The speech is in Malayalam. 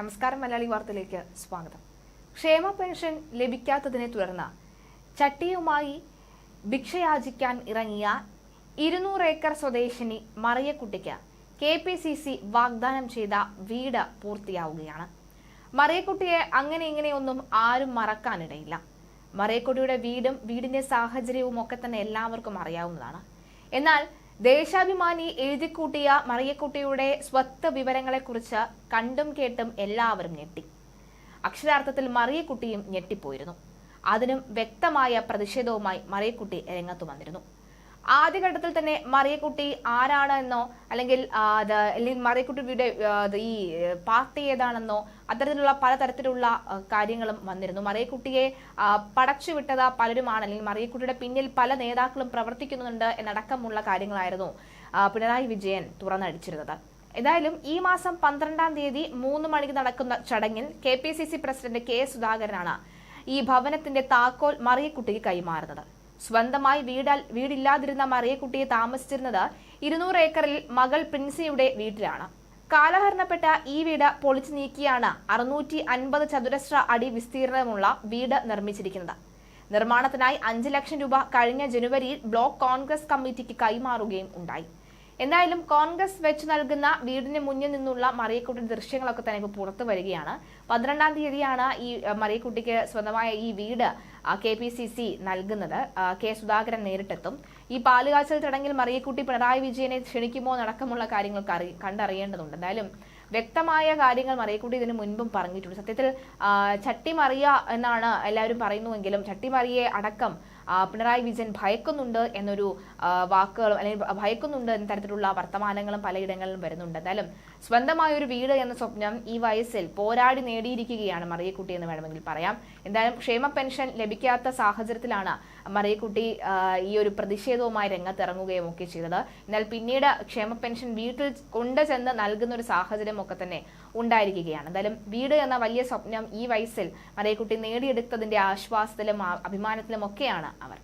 നമസ്കാരം മലയാളി വാർത്തയിലേക്ക് സ്വാഗതം. ക്ഷേമ പെൻഷൻ ലഭിക്കാത്തതിനെ തുടർന്ന് ചട്ടിയുമായി ഭിക്ഷയാചിക്കാൻ ഇറങ്ങിയ ഇരുന്നൂറ് ഏക്കർ സ്വദേശിനി മറിയക്കുട്ടിക്ക് കെ പി സി സി വാഗ്ദാനം ചെയ്ത വീട് പൂർത്തിയാവുകയാണ്. മറിയക്കുട്ടിയെ അങ്ങനെ ഇങ്ങനെയൊന്നും ആരും മറക്കാനിടയില്ല. മറിയക്കുട്ടിയുടെ വീടും വീടിന്റെ സാഹചര്യവും ഒക്കെ തന്നെ എല്ലാവർക്കും അറിയാവുന്നതാണ്. എന്നാൽ ദേശാഭിമാനി എഴുതിക്കൂട്ടിയ മറിയക്കുട്ടിയുടെ സ്വത്ത് വിവരങ്ങളെക്കുറിച്ച് കണ്ടും കേട്ടും എല്ലാവരും ഞെട്ടി. അക്ഷരാർത്ഥത്തിൽ മറിയക്കുട്ടിയും ഞെട്ടിപ്പോയിരുന്നു. അതിനും വ്യക്തമായ പ്രതിഷേധവുമായി മറിയക്കുട്ടി രംഗത്തു വന്നിരുന്നു. ആദ്യഘട്ടത്തിൽ തന്നെ മറിയക്കുട്ടി ആരാണ് എന്നോ അല്ലെങ്കിൽ മറിയക്കുട്ടിയുടെ ഈ പാർട്ടി ഏതാണെന്നോ അത്തരത്തിലുള്ള പലതരത്തിലുള്ള കാര്യങ്ങളും വന്നിരുന്നു. മറിയക്കുട്ടിയെ പടച്ചുവിട്ടത് പലരുമാണ് അല്ലെങ്കിൽ മറിയക്കുട്ടിയുടെ പിന്നിൽ പല നേതാക്കളും പ്രവർത്തിക്കുന്നുണ്ട് എന്നടക്കമുള്ള കാര്യങ്ങളായിരുന്നു പിണറായി വിജയൻ തുറന്നടിച്ചിരുന്നത്. ഏതായാലും ഈ മാസം പന്ത്രണ്ടാം തീയതി മൂന്ന് മണിക്ക് നടക്കുന്ന ചടങ്ങിൽ K P C C president K സുധാകരനാണ് ഈ ഭവനത്തിന്റെ താക്കോൽ മറിയക്കുട്ടിക്ക് കൈമാറുന്നത്. സ്വന്തമായി വീടാൽ വീടില്ലാതിരുന്ന മറിയക്കുട്ടിയെ താമസിച്ചിരുന്നത് ഇരുന്നൂറ് ഏക്കറിൽ മകൾ പ്രിൻസിയുടെ വീട്ടിലാണ്. കാലഹരണപ്പെട്ട ഈ വീട് പൊളിച്ചു നീക്കിയാണ് അറുന്നൂറ്റി അൻപത് ചതുരശ്ര അടി വിസ്തീർണമുള്ള വീട് നിർമ്മിച്ചിരിക്കുന്നത്. നിർമ്മാണത്തിനായി അഞ്ച് ലക്ഷം രൂപ കഴിഞ്ഞ ജനുവരിയിൽ ബ്ലോക്ക് കോൺഗ്രസ് കമ്മിറ്റിക്ക് കൈമാറുകയും ഉണ്ടായി. എന്തായാലും കോൺഗ്രസ് വെച്ച് നൽകുന്ന വീടിന് മുന്നിൽ നിന്നുള്ള മറിയക്കുട്ടി ദൃശ്യങ്ങളൊക്കെ തന്നെ ഇപ്പോൾ പുറത്തു വരികയാണ്. പന്ത്രണ്ടാം തീയതിയാണ് ഈ മറിയക്കുട്ടിക്ക് സ്വന്തമായ ഈ വീട് കെ പി സി സി നൽകുന്നത്. കെ സുധാകരൻ നേരിട്ടെത്തും. ഈ പാലുകാച്ചൽ ചടങ്ങിൽ മറിയക്കുട്ടി പിണറായി വിജയനെ ക്ഷണിക്കുമോ നടക്കമുള്ള കാര്യങ്ങൾ കണ്ടറിയേണ്ടതുണ്ട്. എന്തായാലും വ്യക്തമായ കാര്യങ്ങൾ മറിയക്കുട്ടി ഇതിനു മുൻപും പറഞ്ഞിട്ടുണ്ട്. സത്യത്തിൽ ചട്ടിമറിയ ചട്ടി മറിയ എന്നാണ് എല്ലാവരും പറയുന്നുവെങ്കിലും ചട്ടിമറിയെ അടക്കം പിണറായി വിജയൻ ഭയക്കുന്നുണ്ട് എന്നൊരു വാക്കുകളും അല്ലെങ്കിൽ ഭയക്കുന്നുണ്ട് എന്ന തരത്തിലുള്ള വർത്തമാനങ്ങളും പലയിടങ്ങളിലും വരുന്നുണ്ട്. എന്തായാലും സ്വന്തമായ ഒരു വീട് എന്ന സ്വപ്നം ഈ വയസ്സിൽ പോരാടി നേടിയിരിക്കുകയാണ് മറിയക്കുട്ടി എന്ന് വേണമെങ്കിൽ പറയാം. എന്തായാലും ക്ഷേമ പെൻഷൻ ലഭിക്കാത്ത സാഹചര്യത്തിലാണ് മറിയക്കുട്ടി ഈ ഒരു പ്രതിഷേധവുമായി രംഗത്തിറങ്ങുകയും ഒക്കെ ചെയ്തത്. എന്നാൽ പിന്നീട് ക്ഷേമ പെൻഷൻ വീട്ടിൽ കൊണ്ടുചെന്ന് നൽകുന്ന ഒരു സാഹചര്യം ഒക്കെ തന്നെ ഉണ്ടായിരിക്കുകയാണ്. എന്തായാലും വീട് എന്ന വലിയ സ്വപ്നം ഈ വയസ്സിൽ മറിയക്കുട്ടി നേടിയെടുത്തതിന്റെ ആശ്വാസത്തിലും അഭിമാനത്തിലും ഒക്കെയാണ് അവർ.